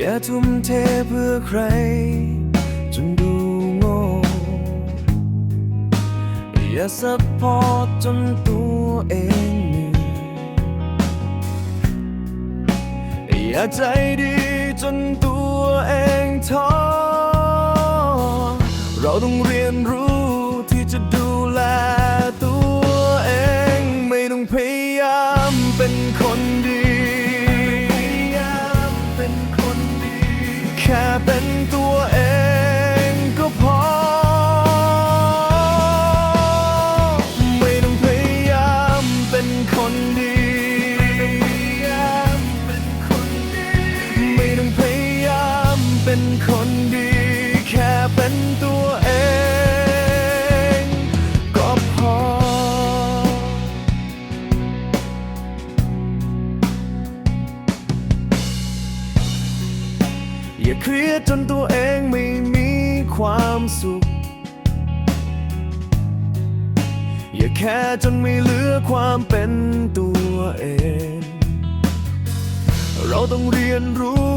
อย่าทุ่มเทเพื่อใคร จนดูโง่ อย่าซัพพอร์ตจนตัวเองเหนื่อยอย่าใจดีจนตัวเองท้อเราต้องเรียนรู้ที่จะ อย่าเครียดจนตัวเองไม่มีความสุข อย่าแค่จนไม่เหลือความเป็นตัวเอง เราต้องเรียนรู้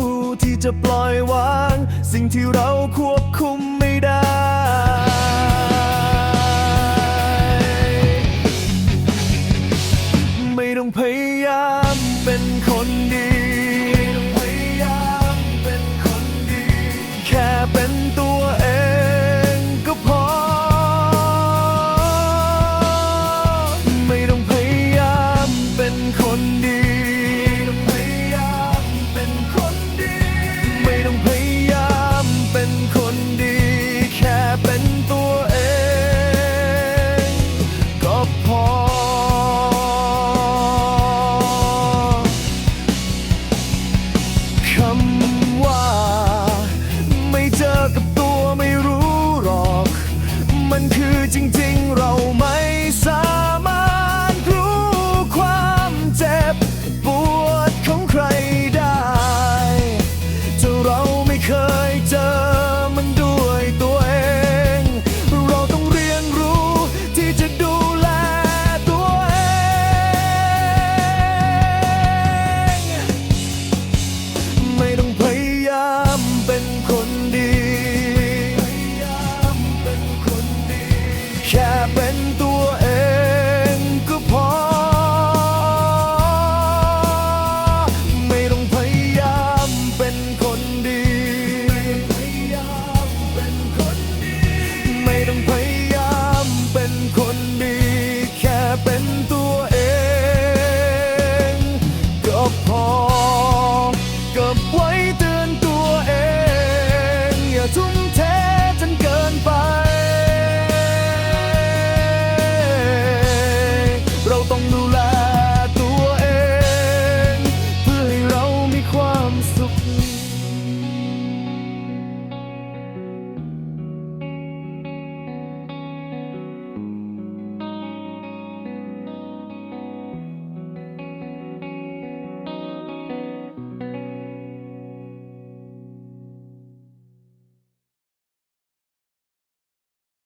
ที่จะปล่อยวาง สิ่งที่เราควบคุมไม่ได้ไม่ต้องพยายามเป็นคนดี แค่ 我的。